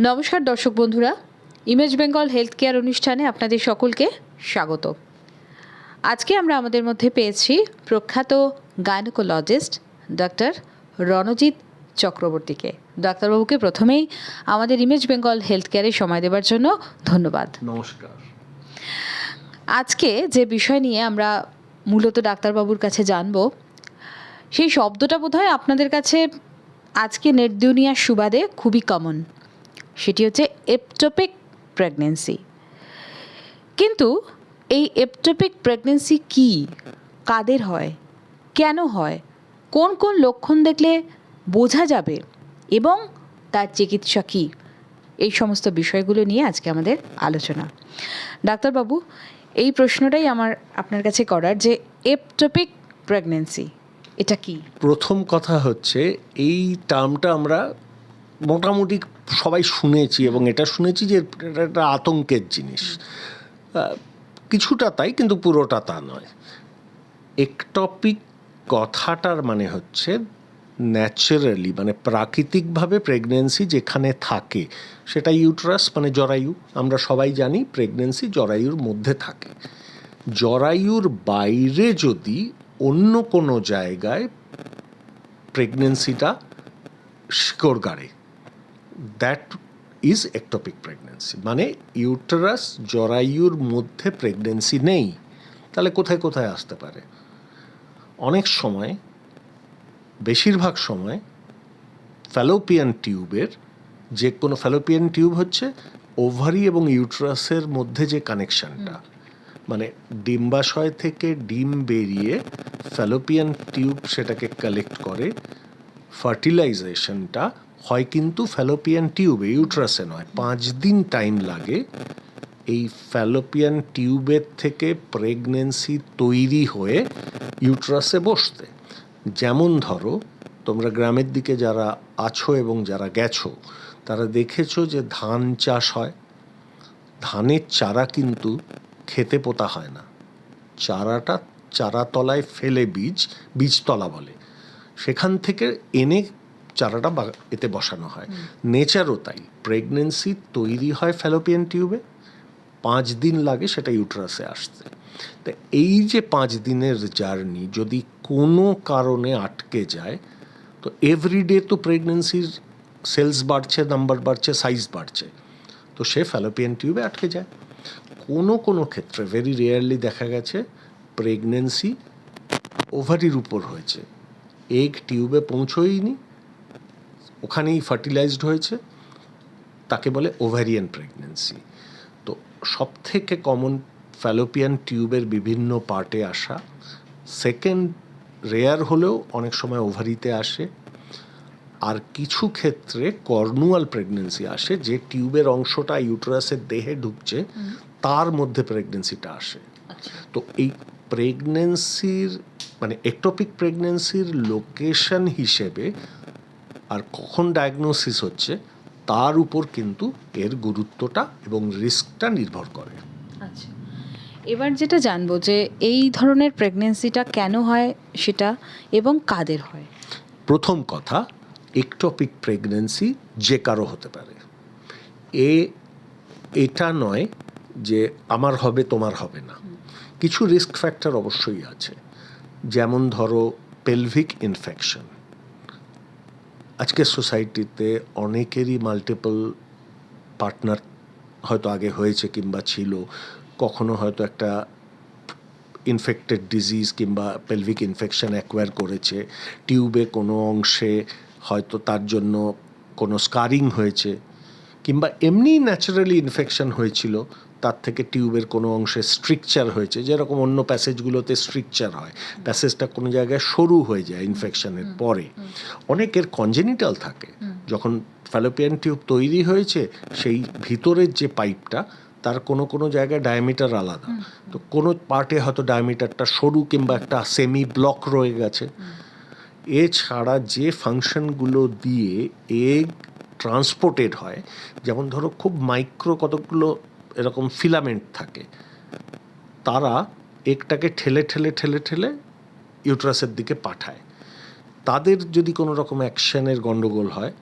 নমস্কার দর্শক বন্ধুরা ইমেজ বেঙ্গল হেলথ কেয়ার অনুষ্ঠানে আপনাদের সকলকে স্বাগত। আজকে আমরা আমাদের মধ্যে পেয়েছি প্রখ্যাত গাইনোকোলজিস্ট ডক্টর রণজিৎ চক্রবর্তীকে। ডাক্তারবাবুকে প্রথমেই আমাদের ইমেজ বেঙ্গল হেলথ কেয়ারে সময় দেওয়ার জন্য ধন্যবাদ। নমস্কার। আজকে যে বিষয় নিয়ে আমরা মূলত ডাক্তারবাবুর কাছে জানব সেই শব্দটা বোধহয় আপনাদের কাছে আজকে নেট দুনিয়ার সুবাদে খুবই কমন সেটি হচ্ছে এপটোপিক প্রেগনেন্সি কিন্তু এই এপটোপিক প্রেগনেন্সি কি? কাদের হয়? কেন হয়? কোন কোন লক্ষণ দেখলে বোঝা যাবে? এবং তার চিকিৎসা কী? এই সমস্ত বিষয়গুলো নিয়ে আজকে আমাদের আলোচনা। ডাক্তারবাবু, এই প্রশ্নটাই আমার আপনার কাছে করার যে এপটোপিক প্রেগনেন্সি এটা কি? প্রথম কথা হচ্ছে, এই টার্মটা আমরা মোটামুটি সবাই শুনেছি এবং এটা শুনেছি যে এটা একটা আতঙ্কের জিনিস। কিছুটা তাই, কিন্তু পুরোটা তা নয়। একটপিক কথাটার মানে হচ্ছে ন্যাচারালি মানে প্রাকৃতিকভাবে প্রেগনেন্সি যেখানে থাকে, সেটা ইউট্রাস মানে জরায়ু, আমরা সবাই জানি প্রেগনেন্সি জরায়ুর মধ্যে থাকে। জরায়ুর বাইরে যদি অন্য কোনো জায়গায় প্রেগনেন্সিটা শিকড় গাড়ে দ্যাট ইজ একটপিক প্রেগনেন্সি মানে ইউটারাস জরায়ুর মধ্যে প্রেগনেন্সি নেই। তাহলে কোথায় কোথায় আসতে পারে? অনেক সময় বেশিরভাগ সময় ফ্যালোপিয়ান টিউবের যে কোনো ফ্যালোপিয়ান টিউব হচ্ছে ওভারি এবং ইউট্রাসের মধ্যে যে কানেকশনটা মানে ডিম্বাশয় থেকে ডিম বেরিয়ে ফ্যালোপিয়ান টিউব সেটাকে কালেক্ট করে ফার্টিলাইজেশনটা হয় কিন্তু ফ্যালোপিয়ান টিউবে ইউট্রাসে নয়, পাঁচ দিন টাইম লাগে। এই ফ্যালোপিয়ান টিউবের থেকে প্রেগনেন্সি তৈরি হয়ে ইউট্রাসে বসতে। যেমন ধরো, তোমরা গ্রামের দিকে যারা আছো এবং যারা গেছো, তারা দেখেছ যে ধান চাষ হয়। ধানের চারা কিন্তু খেতে পোতা হয় না। চারাটা চারাতলায় ফেলে বীজ, বীজতলা বলে। সেখান থেকে এনে চারাটা এতে বসানো হয়। নেচারও তাই। প্রেগনেন্সি তৈরি হয় ফ্যালোপিয়ান টিউবে। পাঁচ দিন লাগে সেটা ইউট্রাসে আসতে। তা এই যে পাঁচ দিনের জার্নি যদি কোনো কারণে আটকে যায়, তো এভরিডে তো প্রেগনেন্সির সেলস বাড়ছে, নাম্বার বাড়ছে, সাইজ বাড়ছে। তো সে ফ্যালোপিয়ান টিউবে আটকে যায়। কোনো কোনো ক্ষেত্রে ভেরি রেয়ারলি দেখা গেছে প্রেগনেন্সি ওভারির উপর হয়েছে। এগ টিউবে পৌঁছয়নি ওখানেই ফার্টিলাইজড হয়েছে তাকে বলে ওভারিয়ান প্রেগনেন্সি তো সব থেকে কমন ফ্যালোপিয়ান টিউবের বিভিন্ন পার্টে আসা সেকেন্ড রেয়ার হলেও অনেক সময় ওভারিতে আসে আর কিছু ক্ষেত্রে কর্নুয়াল প্রেগনেন্সি আসে যে টিউবের অংশটা ইউটেরাসের দেহে ঢুকছে তার মধ্যে প্রেগনেন্সিটা আসে। তো এই প্রেগনেন্সির মানে একটপিক প্রেগনেন্সির লোকেশন হিসেবে আর কখন ডায়াগনোসিস হচ্ছে তার উপর কিন্তু এর গুরুত্বটা এবং রিস্কটা নির্ভর করে। আচ্ছা। এবার যেটা জানব যে এই ধরনের প্রেগনেন্সিটা কেন হয় সেটা এবং কাদের হয়? প্রথম কথা একটপিক প্রেগনেন্সি যে কারও হতে পারে। এ এটা নয় যে আমার হবে তোমার হবে না। কিছু রিস্ক ফ্যাক্টর অবশ্যই আছে। যেমন ধরো পেলভিক ইনফেকশন আজকের সোসাইটিতে অনেকেরই মাল্টিপল পার্টনার হয়তো আগে হয়েছে কিংবা ছিল। কখনো হয়তো একটা ইনফেক্টেড ডিজিজ কিংবা পেলভিক ইনফেকশন অ্যাকোয়ার করেছে। টিউবে কোনো অংশে হয়তো তার জন্য কোনো স্কারিং হয়েছে কিংবা এমনি ন্যাচারালি ইনফেকশন হয়েছিল। তার থেকে টিউবের কোনো অংশে স্ট্রিকচার হয়েছে যেরকম অন্য প্যাসেজগুলোতে স্ট্রিকচার হয়। প্যাসেজটা কোনো জায়গায় সরু হয়ে যায় ইনফেকশনের পরে। অনেকের কনজেনিটাল থাকে। যখন ফ্যালোপিয়ান টিউব তৈরি হয়েছে সেই ভিতরের যে পাইপটা তার কোনো কোনো জায়গায় ডায়ামিটার আলাদা। তো কোনো পার্টে হয়তো ডায়ামিটারটা সরু কিংবা একটা সেমি ব্লক রয়ে গেছে। এছাড়া যে ফাংশনগুলো দিয়ে এগ ট্রান্সপোর্টেড হয় যেমন ধরো খুব মাইক্রো কতগুলো এরকম ফিলামেন্ট থাকে। তারা একটাকে ঠেলে ঠেলে ঠেলে ঠেলে ইউট্রাসের দিকে পাঠায়। তাদের যদি কোনো রকম অ্যাকশনের গণ্ডগোল হয়,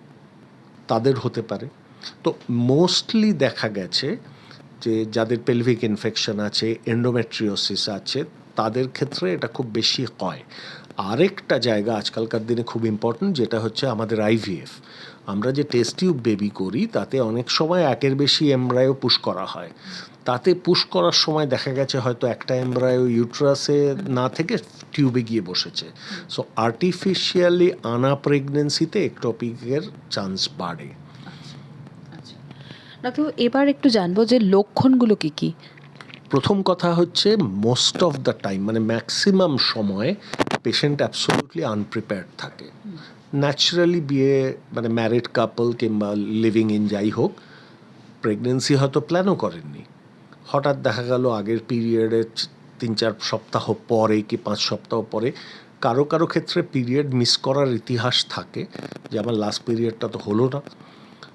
তাদের হতে পারে। তো মোস্টলি দেখা গেছে যে যাদের পেলভিক ইনফেকশন আছে, এন্ডোমেট্রিওসিস আছে, তাদের ক্ষেত্রে এটা খুব বেশি হয়। আরেকটা জায়গা আজকালকার দিনে খুব ইম্পর্ট্যান্ট যেটা হচ্ছে আমাদের আইভিএফ আমরা যে টেস্ট টিউব বেবি করি তাতে অনেক সময় একের বেশি এমব্রায়ো পুশ করা হয়। তাতে পুশ করার সময় দেখা গেছে হয়তো একটা এমব্রায়ো ইউট্রাসে না থেকে টিউবে গিয়ে বসেছে। সো আর্টিফিশিয়ালি আনা প্রেগনেন্সিতে একটপিকের চান্স বাড়ে। আচ্ছা ডাক্তার এবার একটু জানব যে লক্ষণগুলো কি কি? প্রথম কথা হচ্ছে মোস্ট অফ দ্য টাইম মানে ম্যাক্সিমাম সময় পেশেন্ট অ্যাবসোলুটলি আনপ্রিপেয়ার্ড থাকে। ন্যাচারালি বিয়ে মানে ম্যারিড কাপল কিংবা লিভিং ইন যাই হোক প্রেগনেন্সি হয়তো প্ল্যানও করেননি। হঠাৎ দেখা গেল আগের পিরিয়ডে তিন চার সপ্তাহ পরে কি পাঁচ সপ্তাহ পরে কারও কারও ক্ষেত্রে পিরিয়ড মিস করার ইতিহাস থাকে যে আমার লাস্ট পিরিয়ডটা তো হলো না।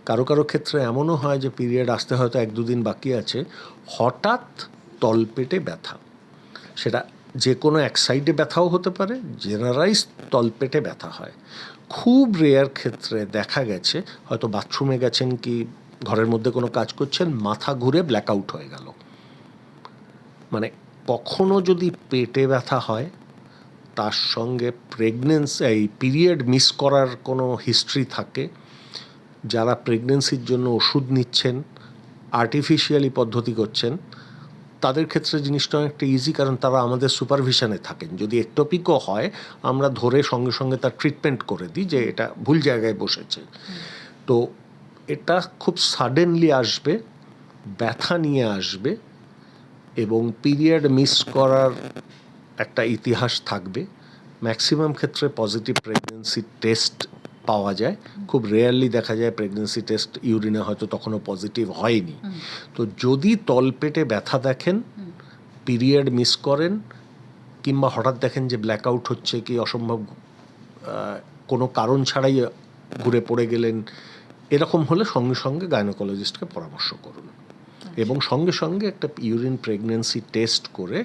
কারও কারও ক্ষেত্রে এমনও হয় যে পিরিয়ড আসতে হয়তো এক দুদিন বাকি আছে, হঠাৎ তলপেটে ব্যথা। সেটা যে কোনো এক সাইডে ব্যথাও হতে পারে জেনারাইজ তলপেটে ব্যথা হয়। খুব রেয়ার ক্ষেত্রে দেখা গেছে, হয়তো বাথরুমে গেছেন কি ঘরের মধ্যে কোনো কাজ করছেন, মাথা ঘুরে ব্ল্যাকআউট হয়ে গেল। মানে কখনো যদি পেটে ব্যথা হয়, তার সঙ্গে প্রেগনেন্সি এই পিরিয়ড মিস করার কোনো হিস্ট্রি থাকে, যারা প্রেগনেন্সির জন্য ওষুধ নিচ্ছেন আর্টিফিশিয়ালি পদ্ধতি করছেন তাদের ক্ষেত্রে জিনিসটা অনেকটা ইজি কারণ তারা আমাদের সুপারভিশনে থাকেন। যদি একটপিকও হয়, আমরা ধরে সঙ্গে সঙ্গে তার ট্রিটমেন্ট করে দিই যে এটা ভুল জায়গায় বসেছে। তো এটা খুব সাডেনলি আসবে, ব্যথা নিয়ে আসবে এবং পিরিয়ড মিস করার একটা ইতিহাস থাকবে। ম্যাক্সিমাম ক্ষেত্রে পজিটিভ প্রেগনেন্সি টেস্ট পাওয়া যায়। খুব রেয়ারলি দেখা যায় প্রেগনেন্সি টেস্ট ইউরিনে হয়তো তখনও পজিটিভ হয়নি। তো যদি তলপেটে ব্যথা দেখেন পিরিয়ড মিস করেন কিংবা হঠাৎ দেখেন যে ব্ল্যাক আউট হচ্ছে কি অসম্ভব কোনো কারণ ছাড়াই ঘুরে পড়ে গেলেন এরকম হলে সঙ্গে সঙ্গে গাইনোকোলজিস্টকে পরামর্শ করুন। এবং সঙ্গে সঙ্গে একটা ইউরিন প্রেগনেন্সি টেস্ট করে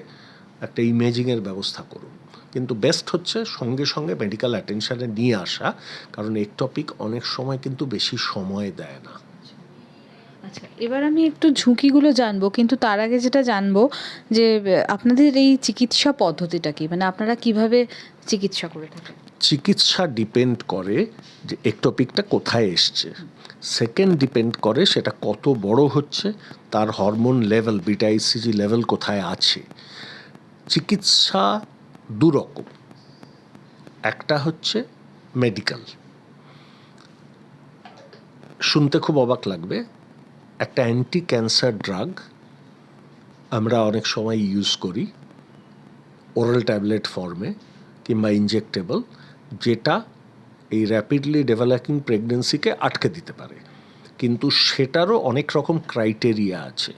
একটা ইমেজিংয়ের ব্যবস্থা করুন। কিন্তু বেস্ট হচ্ছে সঙ্গে সঙ্গে মেডিকেল অ্যাটেনশানে নিয়ে আসা কারণ একটপিক অনেক সময় কিন্তু বেশি সময় দেয় না। আচ্ছা এবার আমি একটু ঝুঁকিগুলো জানব কিন্তু তার আগে যেটা জানব যে আপনাদের এই চিকিৎসা পদ্ধতিটা কি? মানে আপনারা কীভাবে চিকিৎসা করে থাকেন? চিকিৎসা ডিপেন্ড করে যে একটপিকটা কোথায় এসছে। সেকেন্ড ডিপেন্ড করে সেটা কত বড় হচ্ছে তার hormone level beta HCG level কোথায় আছে। চিকিৎসা দুরকম একটা হচ্ছে মেডিকেল শুনতে খুব অবাক লাগবে। একটা অ্যান্টি ক্যান্সার ড্রাগ আমরা অনেক সময় ইউজ করি ওরাল ট্যাবলেট ফর্মে কিংবা ইনজেক্টেবল যেটা এই র্যাপিডলি ডেভেলপিং প্রেগনেন্সিকে আটকে দিতে পারে। কিন্তু সেটারও অনেক রকম ক্রাইটেরিয়া আছে।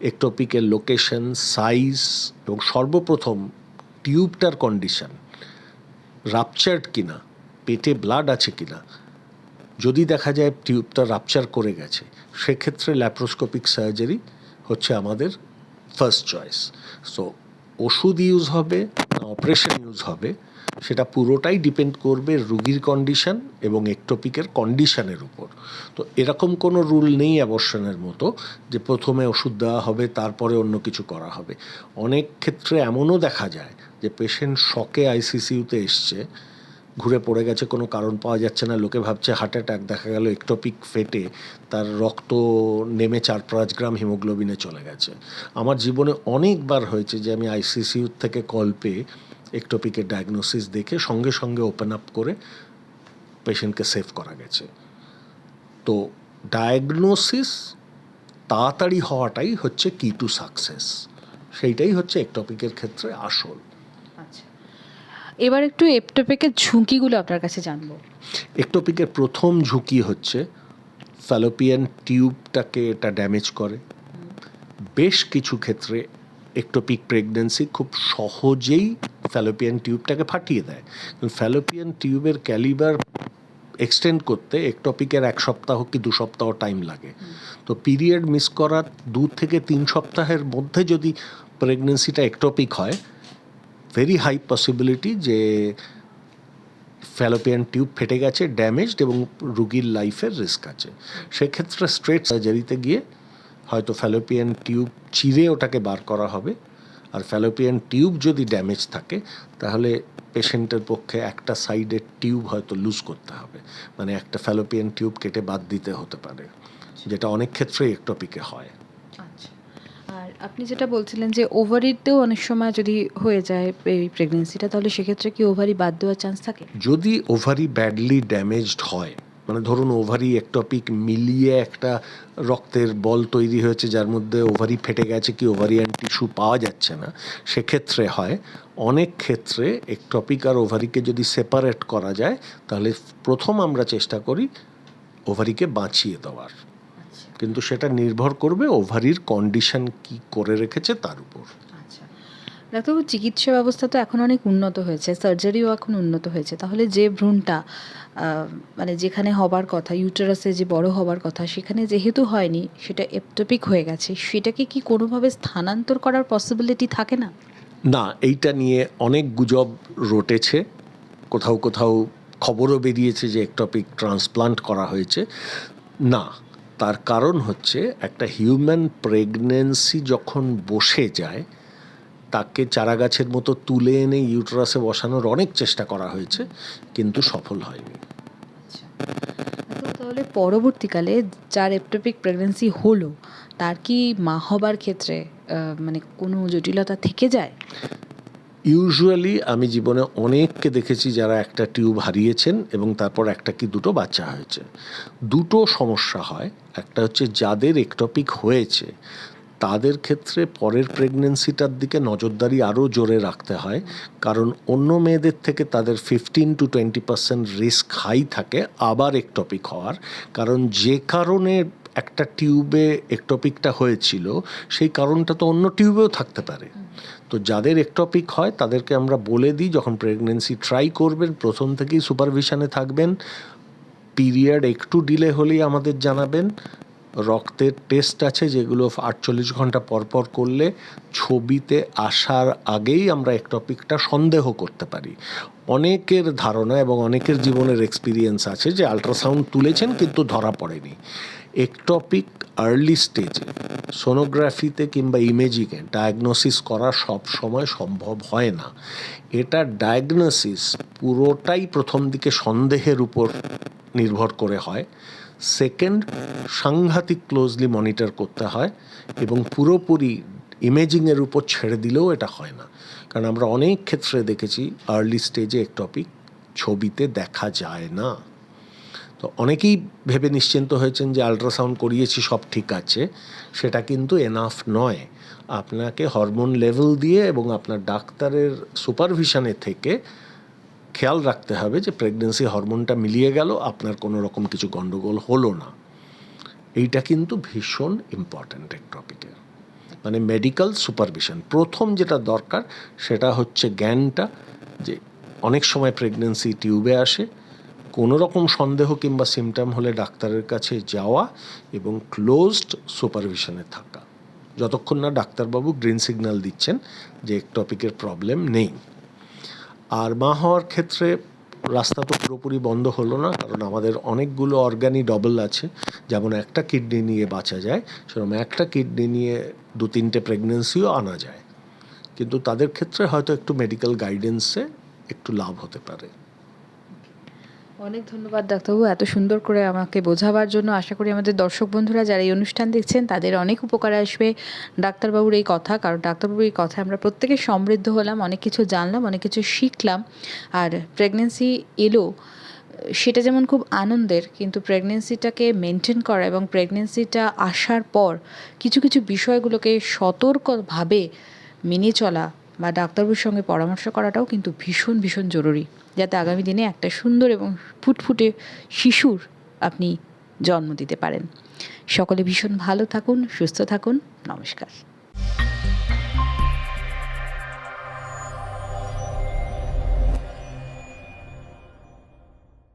একটোপিকের লোকেশন সাইজ এবং সর্বপ্রথম টিউবটার কন্ডিশন। রাপচার্ড কিনা? পেটে ব্লাড আছে কিনা? যদি দেখা যায় টিউবটা রাপচার করে গেছে, সেক্ষেত্রে ল্যাপ্রোস্কোপিক সার্জারি হচ্ছে আমাদের ফার্স্ট চয়েস সো ওষুধ ইউজ হবে না অপারেশন ইউজ হবে, সেটা পুরোটাই ডিপেন্ড করবে রুগীর কন্ডিশন এবং একটোপিকের কন্ডিশনের উপর। তো এরকম কোনো রুল নেই অ্যাবর্শনের মতো যে প্রথমে ওষুধ দেওয়া হবে, তারপরে অন্য কিছু করা হবে। অনেক ক্ষেত্রে এমনও দেখা যায় যে পেশেন্ট শকে আইসিসিউতে এসছে, ঘুরে পড়ে গেছে, কোনো কারণ পাওয়া যাচ্ছে না, লোকে ভাবছে হার্ট অ্যাটাক দেখা গেল একটপিক ফেটে তার রক্ত নেমে চার পাঁচ গ্রাম হিমোগ্লোবিনে চলে গেছে। আমার জীবনে অনেকবার হয়েছে যে আমি আইসিসিউ থেকে কল পেয়ে একটপিকের ডায়াগনোসিস দেখে সঙ্গে সঙ্গে ওপেন আপ করে পেশেন্টকে সেভ করা গেছে। তো ডায়াগনোসিস তাড়াতাড়ি হওয়াটাই হচ্ছে কি টু সাকসেস সেইটাই হচ্ছে একটপিকের ক্ষেত্রে আসল। এবার একটু এপটোপেকের ঝুঁকিগুলো আপনার কাছে জানব। একটোপিকের প্রথম ঝুঁকি হচ্ছে ফ্যালোপিয়ান টিউবটাকে এটা ড্যামেজ করে। বেশ কিছু ক্ষেত্রে একটোপিক প্রেগন্যান্সি খুব সহজেই ফ্যালোপিয়ান টিউবটাকে ফাটিয়ে দেয়। ফ্যালোপিয়ান টিউবের ক্যালিবার এক্সটেন্ড করতে একটপিকের এক সপ্তাহ কি দু সপ্তাহ টাইম লাগে। তো পিরিয়ড মিস করার দু থেকে তিন সপ্তাহের মধ্যে যদি প্রেগনেন্সিটা একটপিক হয় ভেরি হাই পসিবিলিটি যে ফ্যালোপিয়ান টিউব ফেটে গেছে ড্যামেজড এবং রুগীর লাইফের রিস্ক আছে। সেক্ষেত্রে স্ট্রেট সার্জারিতে গিয়ে হয়তো ফ্যালোপিয়ান টিউব চিরে ওটাকে বার করা হবে। আর ফ্যালোপিয়ান টিউব যদি ড্যামেজ থাকে, তাহলে পেশেন্টের পক্ষে একটা সাইডের টিউব হয়তো লুজ করতে হবে। মানে একটা ফ্যালোপিয়ান টিউব কেটে বাদ দিতে হতে পারে। যেটা অনেক ক্ষেত্রে একটপিকে হয়। আপনি যেটা বলছিলেন যে ওভারিতেও অনেক সময় যদি হয়ে যায় এই প্রেগনেন্সিটা তাহলে সেক্ষেত্রে কি ওভারি বাদ দেওয়ার চান্স থাকে? যদি ওভারি ব্যাডলি ড্যামেজড হয় মানে ধরুন ওভারি একটপিক মিলিয়ে একটা রক্তের বল তৈরি হয়েছে যার মধ্যে ওভারি ফেটে গেছে কি ওভারিয়ান টিস্যু পাওয়া যাচ্ছে না, সেক্ষেত্রে হয়। অনেক ক্ষেত্রে একটপিক আর ওভারিকে যদি সেপারেট করা যায়, তাহলে প্রথম আমরা চেষ্টা করি ওভারিকে বাঁচিয়ে দেওয়ার। কিন্তু সেটা নির্ভর করবে ওভারির কন্ডিশন কি করে রেখেছে তার উপর। আচ্ছা। ডাক্তারবাবু চিকিৎসা ব্যবস্থা তো এখন অনেক উন্নত হয়েছে সার্জারিও এখন উন্নত হয়েছে। তাহলে যে ভ্রূণটা মানে যেখানে হবার কথা ইউটারাসে যে বড় হবার কথা সেখানে যেহেতু হয়নি সেটা এপটোপিক হয়ে গেছে সেটাকে কি কোনোভাবে স্থানান্তর করার পসিবিলিটি থাকে না? না এইটা নিয়ে অনেক গুজব রটেছে। কোথাও কোথাও খবরও বেরিয়েছে যে একটপিক ট্রান্সপ্লান্ট করা হয়েছে। না তার কারণ হচ্ছে একটা হিউম্যান প্রেগনেন্সি যখন বসে যায়, তাকে চারাগাছের মতো তুলে এনে ইউটারাসে বসানোর অনেক চেষ্টা করা হয়েছে, কিন্তু সফল হয়নি। আচ্ছা। তাহলে পরবর্তীকালে যার এপটোপিক প্রেগনেন্সি হলো, তার কি মা হবার ক্ষেত্রে মানে কোনো জটিলতা থেকে যায়? ইউজুয়ালি আমি জীবনে অনেককে দেখেছি যারা একটা টিউব হারিয়েছেন এবং তারপর একটা কি দুটো বাচ্চা হয়েছে। দুটো সমস্যা হয়। একটা হচ্ছে যাদের একটপিক হয়েছে, তাদের ক্ষেত্রে পরের প্রেগনেন্সিটার দিকে নজরদারি আরও জোরে রাখতে হয়। কারণ অন্য মেয়েদের থেকে তাদের fifteen to twenty percent risk high থাকে আবার একটপিক হওয়ার। কারণ যে কারণে একটা টিউবে একটপিকটা হয়েছিল, সেই কারণটা তো অন্য টিউবেও থাকতে পারে। তো যাদের একটপিক হয়, তাদেরকে আমরা বলে দিই, যখন প্রেগনেন্সি ট্রাই করবেন, প্রথম থেকেই সুপারভিশনে থাকবেন। পিরিয়ড একটু ডিলে হলেই আমাদের জানাবেন। রক্তের টেস্ট আছে, যেগুলো আটচল্লিশ ঘণ্টা পর পর করলে ছবিতে আসার আগেই আমরা একটপিকটা সন্দেহ করতে পারি। অনেকের ধারণা এবং অনেকের জীবনের এক্সপিরিয়েন্স আছে যে আল্ট্রাসাউন্ড তুলেছেন, কিন্তু ধরা পড়েনি। একটপিক আর্লি স্টেজে সোনোগ্রাফিতে কিংবা ইমেজিংয়ে ডায়াগনোসিস করা সব সময় সম্ভব হয় না। এটা ডায়াগনোসিস পুরোটাই প্রথম দিকে সন্দেহের উপর নির্ভর করে হয়। সেকেন্ড সাংঘাতিক ক্লোজলি মনিটর করতে হয় এবং পুরোপুরি ইমেজিংয়ের উপর ছেড়ে দিলেও এটা হয় না। কারণ আমরা অনেক ক্ষেত্রে দেখেছি আর্লি স্টেজে একটপিক ছবিতে দেখা যায় না। তো অনেকেই ভেবে নিশ্চিন্ত হয়েছেন যে আল্ট্রাসাউন্ড করিয়েছি, সব ঠিক আছে। সেটা কিন্তু এনাফ নয়। আপনাকে হরমোন লেভেল দিয়ে এবং আপনার ডাক্তারের সুপারভিশনে থেকে খেয়াল রাখতে হবে যে প্রেগনেন্সি হরমোনটা মিলিয়ে গেল, আপনার কোনো রকম কিছু গন্ডগোল হলো না। এইটা কিন্তু ভীষণ ইম্পর্ট্যান্ট এক টপিকের মানে মেডিকেল সুপারভিশন প্রথম যেটা দরকার, সেটা হচ্ছে জ্ঞানটা যে অনেক সময় প্রেগনেন্সি টিউবে আসে কোনো রকম সন্দেহ কিংবা সিমটম হলে ডাক্তারের কাছে যাওয়া এবং ক্লোজড সুপারভিশনে থাকা। যতক্ষণ না ডাক্তারবাবু গ্রিন সিগন্যাল দিচ্ছেন যে টপিকের প্রবলেম নেই। আর মা হওয়ার ক্ষেত্রে রাস্তা তো পুরোপুরি বন্ধ হলো না, কারণ আমাদের অনেকগুলো অর্গানি ডবল আছে। যেমন একটা কিডনি নিয়ে বাঁচা যায়, সেরকম একটা কিডনি নিয়ে দু তিনটে প্রেগনেন্সিও আনা যায়। কিন্তু তাদের ক্ষেত্রে হয়তো একটু মেডিকেল গাইডেন্সে একটু লাভ হতে পারে। অনেক ধন্যবাদ ডাক্তারবাবু, এত সুন্দর করে আমাকে বোঝাবার জন্য। আশা করি আমাদের দর্শক বন্ধুরা যারা এই অনুষ্ঠান দেখছেন, তাদের অনেক উপকার আসবে। ডাক্তারবাবুর এই কথা, কারণ ডাক্তারবাবুর এই কথা আমরা প্রত্যেকে সমৃদ্ধ হলাম, অনেক কিছু জানলাম, অনেক কিছু শিখলাম। আর প্রেগনেন্সি এলো, সেটা যেমন খুব আনন্দের, কিন্তু প্রেগনেন্সিটাকে মেনটেন করা এবং প্রেগনেন্সিটা আসার পর কিছু কিছু বিষয়গুলোকে সতর্কভাবে মেনে চলা বা ডাক্তারবাবুর সঙ্গে পরামর্শ করাটাও কিন্তু ভীষণ ভীষণ জরুরি। যাতে আগামী দিনে একটা সুন্দর এবং ফুটফুটে শিশুর আপনি জন্ম দিতে পারেন। সকলে ভীষণ ভালো থাকুন, সুস্থ থাকুন। নমস্কার।